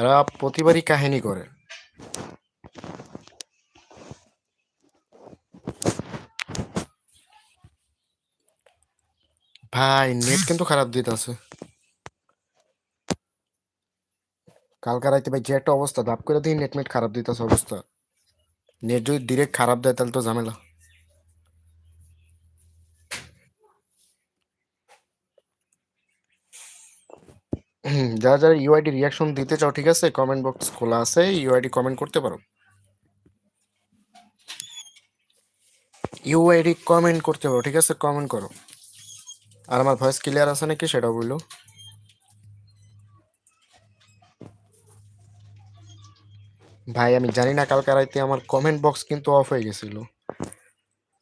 এরা প্রতিবারই কাহিনী করে। ভাই, নেট কিন্তু খারাপ দিতেছে। কালকা রাইতে ভাই যে একটা অবস্থা দাপ করে দিই নেট মেট খারাপ দিতেছে অবস্থা। নেট যদি ডিরেক্ট খারাপ দেয় তাহলে তো ঝামেলা। যারা যারা ইউআইডি রিয়াকশন দিতে চাও, ঠিক আছে? কমেন্ট বক্স খোলা আছে ইউআইডি কমেন্ট করতে পারো। ইউআইডি কমেন্ট করতে পারো, ঠিক আছে? কমেন্ট করো। আর আমার ভয়েস ক্লিয়ার আছে নাকি সেটা বলল ভাই, আমি জানি না, কালকে রাইতে আমার কমেন্ট বক্স কিন্তু অফ হয়ে গেছিল।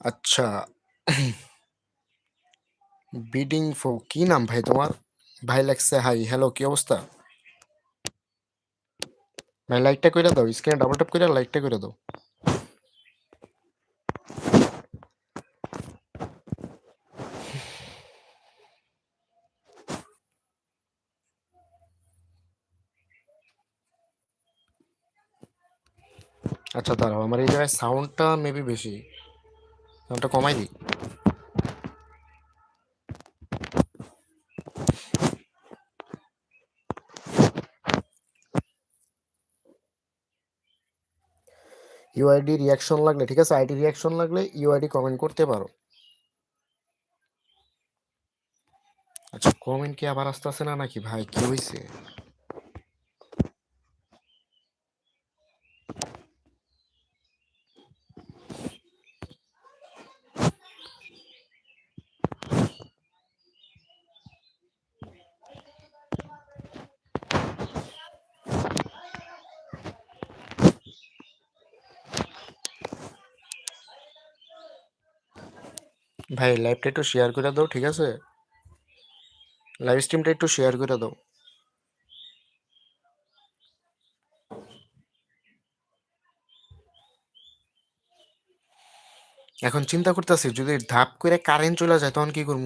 আচ্ছা। বিডিং ফো কি নাম ভাই তোমার? ভাই লাগছে হাই হ্যালো কি অবস্থা? ভাই লাইকটা কইরা দাও স্ক্রিনে ডাবল ট্যাপ কইরা লাইকটা কইরা দাও। আচ্ছা দাঁড়াও, আমার এই জায়গায় সাউন্ডটা মেবি বেশি। সাউন্ডটা কমাই দিই। ইউআইডি রিয়াকশন লাগলে, ঠিক আছে? আইডি রিয়াকশন লাগলে ইউআইডি কমেন্ট করতে পারো। আচ্ছা কমেন্ট কি আবার আসতেছে না নাকি? ভাই, কি হয়েছে ভাই লাইভটা একটু শেয়ার করে দাও, ঠিক আছে? লাইভ স্ট্রিমটা একটু শেয়ার করে দাও। এখন চিন্তা করতেছি, যদি ধাপ করে কারেন্ট চলে যায়, তখন কি করব?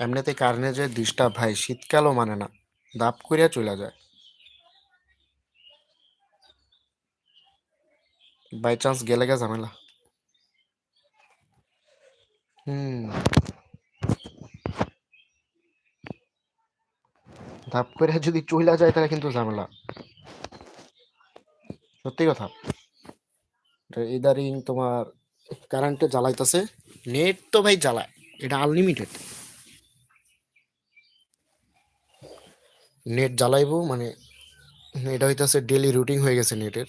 এমনিতে কারেন্টের যে ডিস্টার্ব ভাই, শীতকালও মানে না, ধাপ করে চলে যায়। বাই চান্স গেলে গে ঝামেলা। ধাপ করে যদি চলে যায়, তাহলে কিন্তু ঝামেলা। সত্যি কথা। ইদারিং তোমার কারেন্টে জ্বালাইতেছে। নেট তো ভাই জ্বালায়, এটা আনলিমিটেড নেট জ্বালাইবো মানে এটা হইতেছে ডেলি রুটিন হয়ে গেছে নেটের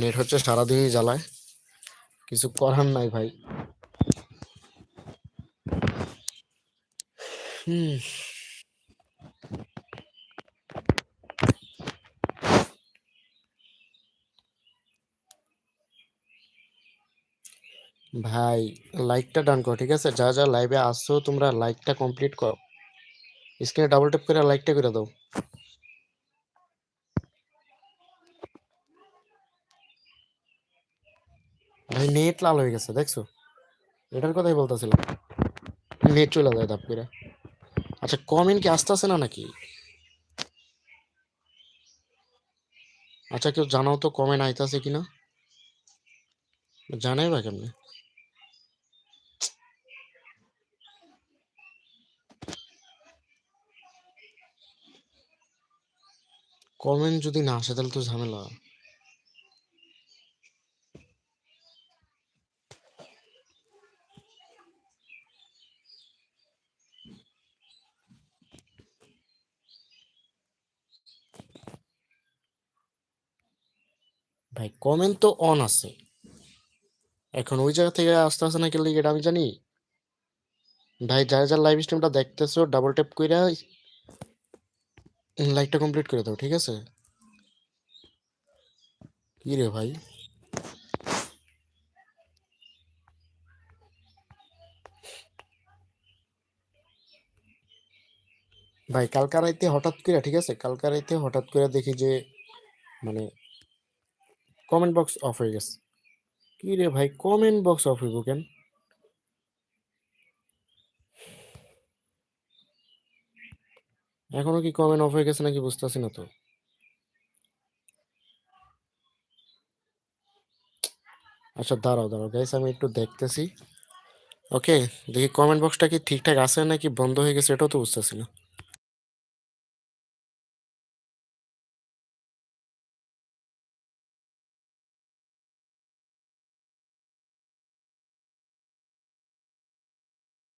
নেট হচ্ছে সারাদিনই জ্বালায়। কিছু করার নাই ভাই। হুম ভাই লাইকটা ডান করো ঠিক আছে যা যা লাইভে আসছো তোমরা লাইকটা কমপ্লিট করো স্ক্রিনে ডাবল ট্যাপ করে লাইকটা করে দাও ভাই নেট লাল হয়ে গেছে দেখছ এটার কথাই বলতেছিলাম নেট চলে যায় ধাপ করে আচ্ছা কমেন্ট কি আসতে আসে না নাকি? আচ্ছা কেউ জানাও তো কমেন্ট আইতাছে কিনা? জানাই বা কেমনে? কমেন্ট যদি না আসে তাহলে তো ঝামেলা। ভাই কমেন্ট তো অন আছে। এখন ওই জায়গা থেকে আসতে আসে না কি লিগে এটা আমি জানি। ভাই, যারা যারা লাইভ স্ট্রিমটা দেখতেছো ডাবল ট্যাপ কইরা লাইকটা কমপ্লিট করে দাও, ঠিক আছে? কি রে ভাই? ভাই কালকা রাইতে হঠাৎ করে ঠিক আছে? কালকা রাইতে হঠাৎ করে দেখি যে মানে কমেন্ট বক্স অফ হয়ে গেছে। কি রে ভাই কমেন্ট বক্স অফ হইব কেন? এখনও কি কমেন্ট অফ হয়ে গেছে নাকি বুঝতেছি না তো। আচ্ছা দাঁড়াও দাঁড়াও গাইস আমি একটু দেখতেছি। ওকে দেখি কমেন্ট বক্সটা কি ঠিকঠাক আছে নাকি বন্ধ হয়ে গেছে, এটাও তো বুঝতেছি না।